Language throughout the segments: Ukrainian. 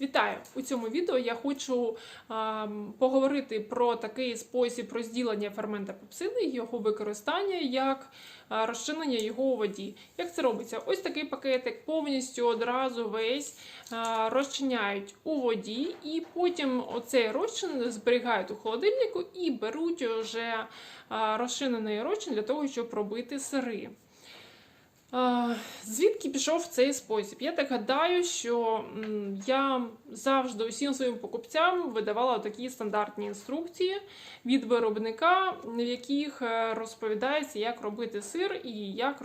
Вітаю! У цьому відео я хочу а, поговорити про такий спосіб розділення фермента пепсини, його використання як а, розчинення його у воді. Як це робиться? Ось такий пакетик повністю одразу весь а, розчиняють у воді, і потім оцей розчин зберігають у холодильнику і беруть вже а, розчинений розчин для того, щоб робити сири. Звідки пішов цей спосіб? Я так гадаю, що я завжди усім своїм покупцям видавала такі стандартні інструкції від виробника, в яких е, розповідається, як робити сир і як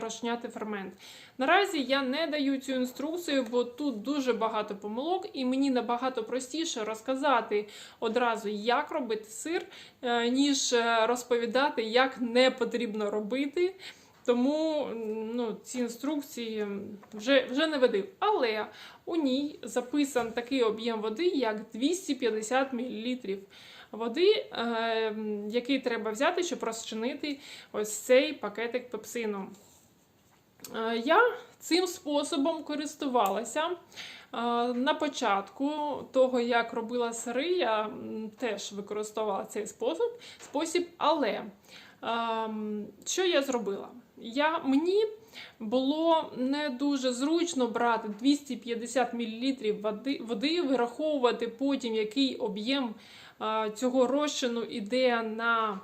розчиняти фермент. Наразі я не даю цю інструкцію, бо тут дуже багато помилок, і мені набагато простіше розказати одразу, як робити сир, е, ніж е, розповідати, як не потрібно робити. Тому ну, ці інструкції вже, вже не ведив. Але у ній записан такий об'єм води, як 250 мл води, е, який треба взяти, щоб розчинити ось цей пакетик пепсину. Е, Я цим способом користувалася. Е, На початку того, як робила сири, я теж використовувала цей спосіб, спосіб але що я зробила? Я, мені було не дуже зручно брати 250 мл води, води, вираховувати потім, який об'єм е, цього розчину йде на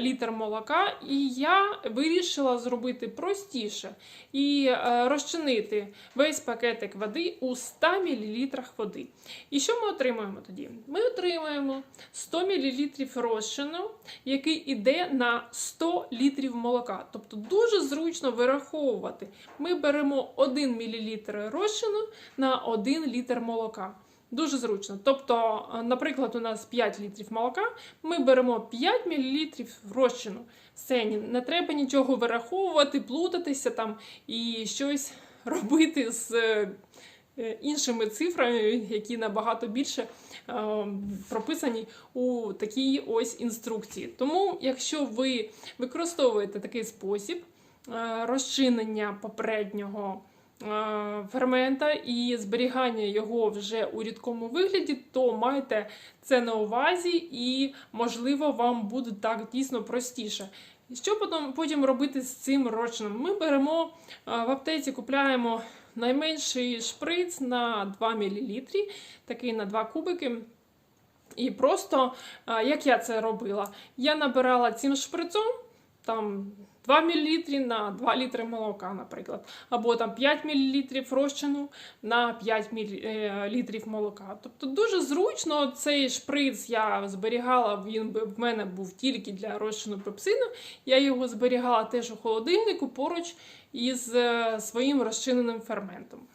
літр молока. І я вирішила зробити простіше і е, розчинити весь пакетик води у 100 мл води. І що ми отримуємо тоді? Ми отримуємо 100 мл розчину, який йде на 100 літрів молока. Тобто дуже зручно вираховувати. Ми беремо 1 мл розчину на 1 літр молока. Дуже зручно. Тобто, е, наприклад, у нас 5 літрів молока, ми беремо 5 мл розчину. Все, не треба нічого вираховувати, плутатися там і щось робити з е, іншими цифрами, які набагато більше е, прописані у такій ось інструкції. Тому, якщо ви використовуєте такий спосіб розчинення попереднього е, фермента і зберігання його вже у рідкому вигляді, то майте це на увазі, і, можливо, вам буде так дійсно простіше. Що потім, потім робити з цим розчином? Ми беремо е, в аптеці, купляємо найменший шприц на 2 мл, такий на 2 кубики. І просто, е, як я це робила, я набирала цим шприцом там 2 мл на 2 літри молока, наприклад, або там 5 мл розчину на 5 мл молока. Тобто дуже зручно цей шприц я зберігала, він в мене був тільки для розчину пепсину. Я його зберігала теж у холодильнику поруч із е, своїм розчиненим ферментом.